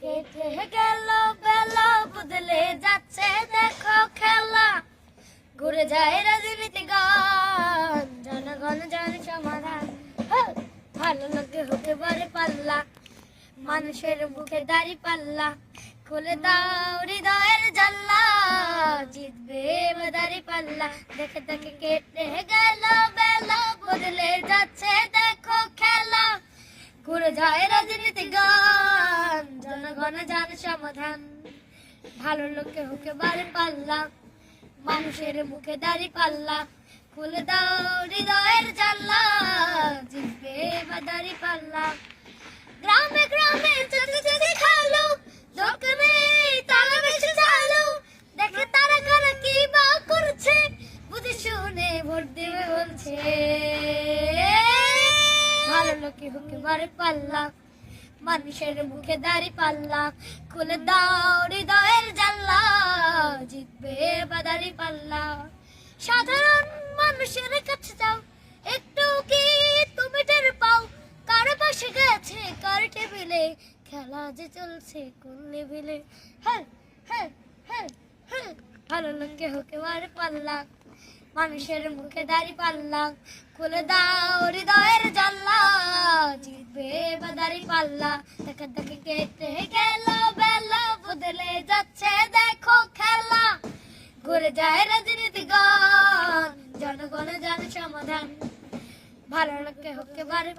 কেটে বেলা বদলে যাচ্ছে, দেখো খেলা। ঘুরে যায় রাজনীতি জনগণ ভালো পাল্লা, মানুষের মুখে দাড়ি পাল্লা। খুলে দাও হৃদয়ের জাল্লা জিতবে দাড়ি পাল্লা। দেখে দেখে কেটে গেল, বেলা বদলে যাচ্ছে, দেখো খেলা। ঘুরে যায় রাজনীতি গান। জনগণ জান সমাধান। ভালো লোকে হুকে বাড়ি পাল্লা, মানুষের মুখে দাড়ি পাল্লা খুলে দাও হৃদয়ের জানলা, জিতবে বা দাড়ি পাল্লা। গ্রামে গ্রামে যদি যদি খালো দোকানে তারা বেশি চালো। দেখে তারা কারা কি বা করছে, বুঝে শুনে ভোট দেবে বলছে। ভালো লোকে হুকে বাড়ি পাল্লা মানুষের মুখে দাড়ি পাল্লা, খুলে দাও হৃদয়ের জানলা, জিতবে বা দাড়ি পাল্লা। সাধারণ মানুষের কাছে যাও, একটু কি তুমি টের পাও? কার পাশে গেছে, কার টেবিলে? খেলা যে চলছে কোন লেভেলে? হ্যাঁ হ্যাঁ হ্যাঁ হ্যাঁ ভালো লোকে হোকে বাড়ি পাল্লা। মানুষের মুখে দাড়ি পাল্লা, খুলে দাও হৃদয়ের দাড়ি পাল্লা দেখা দেখে কেটে গেল, বেলা বদলে যাচ্ছে, দেখো খেলা। ঘুরে যায় রাজনীতি গান জনগণ জানে সমাধান। ভালো লোকে হোকে বারে